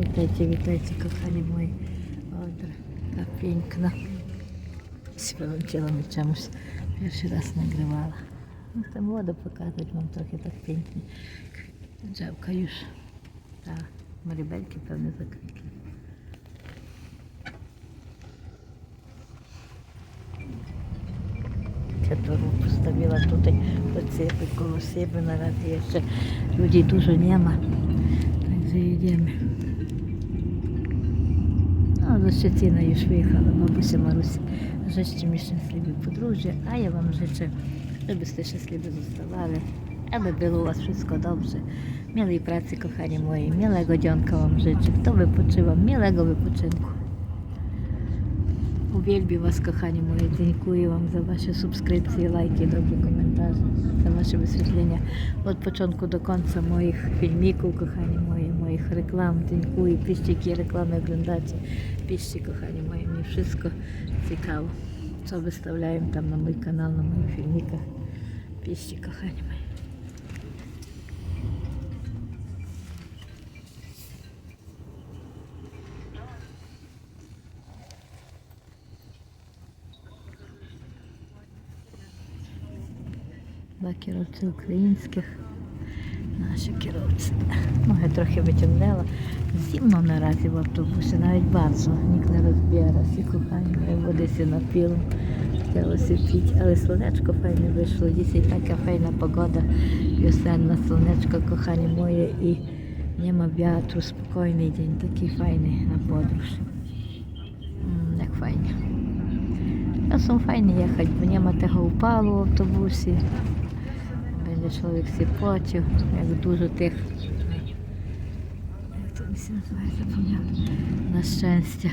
Вітайте, вітайте, кохані мої. Пінкно. Співчила ми чомусь. Перший раз нагрівала. Ну, там воду показувати вам трохи так пінкні. Джавкаю ж. Так, марібельки, певне, закриті. Чотиру поставила тут оцепи коло себе наразі людей дуже нема. Так заїдемо. Ну, за Щетиною ж виїхала бабуся Маруся. Жечте мені щасливі подружжя, а я вам жичу, щоб сте щасливі зоставали, аби було у вас wszystko dobrze. Милої праці, кохані мої, милого дьонка вам życzę. Хто випочивав, милого випочинку. Uwielbiam Was, kochani moje. Dziękuję Wam za Wasze subskrypcje, lajki, dobre komentarze, za Wasze wyświetlenia od początku do końca moich filmików, kochani moje, moich reklam. Dziękuję. Piszcie, jakie reklamy oglądacie. Piszcie, kochani moje, mnie wszystko ciekawo, co wystawiają tam na mój kanał, na moich filmikach. Piszcie, kochani moje. Два кіровці українських. Наші кіровці. Ноги трохи витягнула. Зімно наразі в автобусі, навіть bardzo. Ніхто не розбіра, всі кохані, ми водися напіло. Хотілося піти, але сонечко файне вийшло. Дійсно така файна погода, весенна сонечко, кохані моє, і нема вітру, спокійний день, такий файний на подорож. Як файно. Czasem fajnie jechać, bo nie ma tego upalu w autobusie. Będzie człowiek się pocił, jak dużo tych... Jak to mi się nazywa, zapomniałam. Na szczęście.